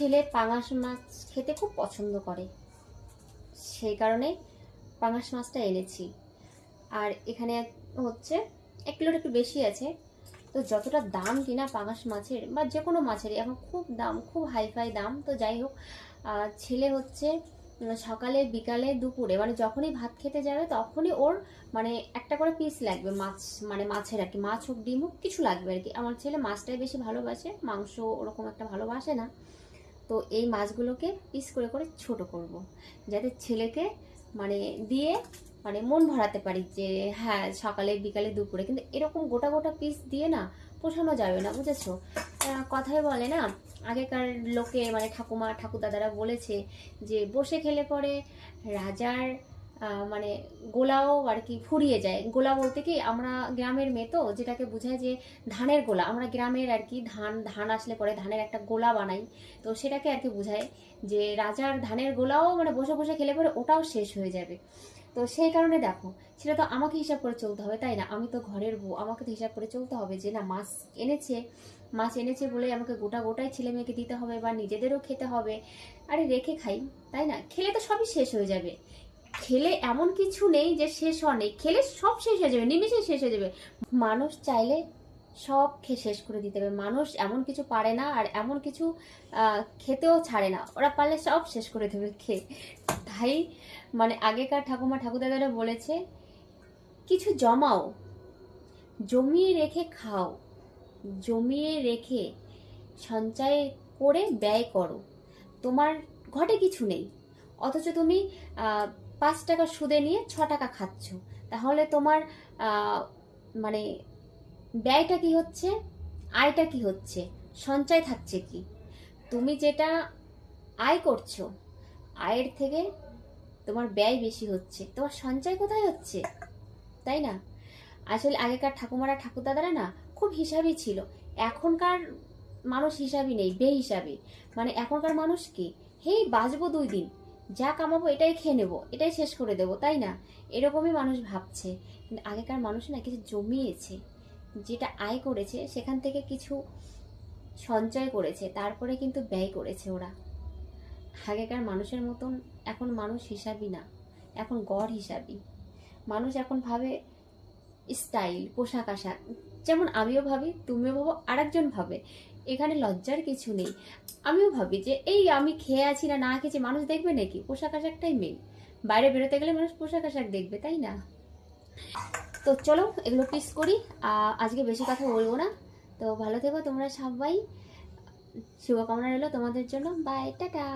ছেলে পাঙাশ মাছ খেতে খুব পছন্দ করে। সেই কারণে পাঙাশ মাছটা এনেছি। আর এখানে হচ্ছে, এক কিলোর একটু বেশি আছে। তো যতটা দাম কিনা পাঙাশ মাছের বা যে কোনো মাছেরই, এখন খুব দাম, খুব হাইফাই দাম। তো যাই হোক ছেলে হচ্ছে সকালে, বিকালে, দুপুরে মানে যখনই ভাত খেতে যাবে তখনই ওর মানে একটা করে পিস লাগবে মাছ মানে মাছের আর কি, মাছ হোক, ডিম হোক, কিছু লাগবে আর কি। আমার ছেলে মাছটাই বেশি ভালোবাসে, মাংস ওরকম একটা ভালোবাসে না। তো এই মাছগুলোকে পিস করে করে ছোট করব। যাতে ছেলেকে মানে দিয়ে মানে মন ভরাতে পারি যে হ্যাঁ সকালে, বিকালে, দুপুরে কিন্তু এরকম গোটা গোটা পিস দিয়ে না পোষানো যাবে না, বুঝেছ কথায় বলে না, আগেকার লোকে মানে ঠাকুমা, ঠাকুরদাদারা বলেছে যে, বসে খেলে পরে রাজার মানে গোলাও আর কি ফুরিয়ে যায়। গোলা বলতে কি, আমরা গ্রামের মেয়ে তো, যেটাকে বোঝায় যে ধানের গোলা। আমরা গ্রামের আর কি ধান ধান আসলে পরে ধানের একটা গোলা বানাই। তো সেটাকে আর কি বোঝায় যে রাজার ধানের গোলাও মানে বসে বসে খেলে পরে ওটাও শেষ হয়ে যাবে। তো সেই কারণে দেখো, সেটা তো আমাকে হিসাব করে চলতে হবে, তাই না? আমি তো ঘরের বউ, আমাকে তো হিসাব করে চলতে হবে যে না, মাছ এনেছে। মাছ এনেছে বলে আমাকে গোটা গোটাই ছেলে মেয়েকে দিতে হবে বা নিজেদেরও খেতে হবে। আরে রেখে খাই, তাই না? খেলে তো সবই শেষ হয়ে যাবে। খেলে এমন কিছু নেই যে শেষ নেই। খেলে সব শেষ হয়ে যাবে, নিমেষে শেষ হয়ে যাবে। মানুষ চাইলে সব খেয়ে শেষ করে দিতে হবে মানুষ এমন কিছু পারে না আর এমন কিছু খেতেও ছাড়ে না। ওরা পারলে সব শেষ করে দেবে খেয়ে। তাই মানে আগেকার ঠাকুমা ঠাকুরদাদারা বলেছে, কিছু জমাও, জমিয়ে রেখে খাও। জমিয়ে রেখে সঞ্চয় করে ব্যয় করো। তোমার ঘটে কিছু নেই। অথচ তুমি পাঁচ টাকা সুদে নিয়ে ছ টাকা খাচ্ছ। তাহলে তোমার মানে ব্যয়টা কি হচ্ছে? আয়টা কি হচ্ছে? সঞ্চয় থাকছে কি? তুমি যেটা আয় করছ, আয়ের থেকে তোমার ব্যয় বেশি হচ্ছে। তোমার সঞ্চয় কোথায় হচ্ছে? তাই না? আসলে আগেকার ঠাকুমারা, ঠাকুরদাদারা না খুব হিসাবই ছিল। এখনকার মানুষ হিসাবই নেই, বেহিসাবি। মানে এখনকার মানুষ কি? হেই, বাঁচবো দুই দিন। যা কামাবো এটাই খেয়ে নেব, এটাই শেষ করে দেবো, তাই না? এরকমই মানুষ ভাবছে। কিন্তু আগেকার মানুষ না কিছু জমিয়েছে, যেটা আয় করেছে, সেখান থেকে কিছু সঞ্চয় করেছে, তারপরে কিন্তু ব্যয় করেছে ওরা। আগেকার মানুষের মতন এখন মানুষ হিসাবই না, এখন গড় হিসাবই মানুষ এখন ভাবে স্টাইল পোশাক আশাক, যেমন আমিও ভাবি, তুমিও ভাবো, আরেকজন ভাবে। এখানে লজ্জার কিছু নেই। আমিও ভাবি যে, এই আমি খেয়ে আছি না না খেয়েছি, মানুষ দেখবে নাকি? পোশাক আশাকটাই মেন বাইরে বেরোতে গেলে মানুষ পোশাক আশাক দেখবে, তাই না? তো চলো, এগুলো পিস করি। আজকে বেশি কথা বলব না। তো ভালো থেকো তোমরা সবাই। শুভকামনা রইল তোমাদের জন্য। Bye tata!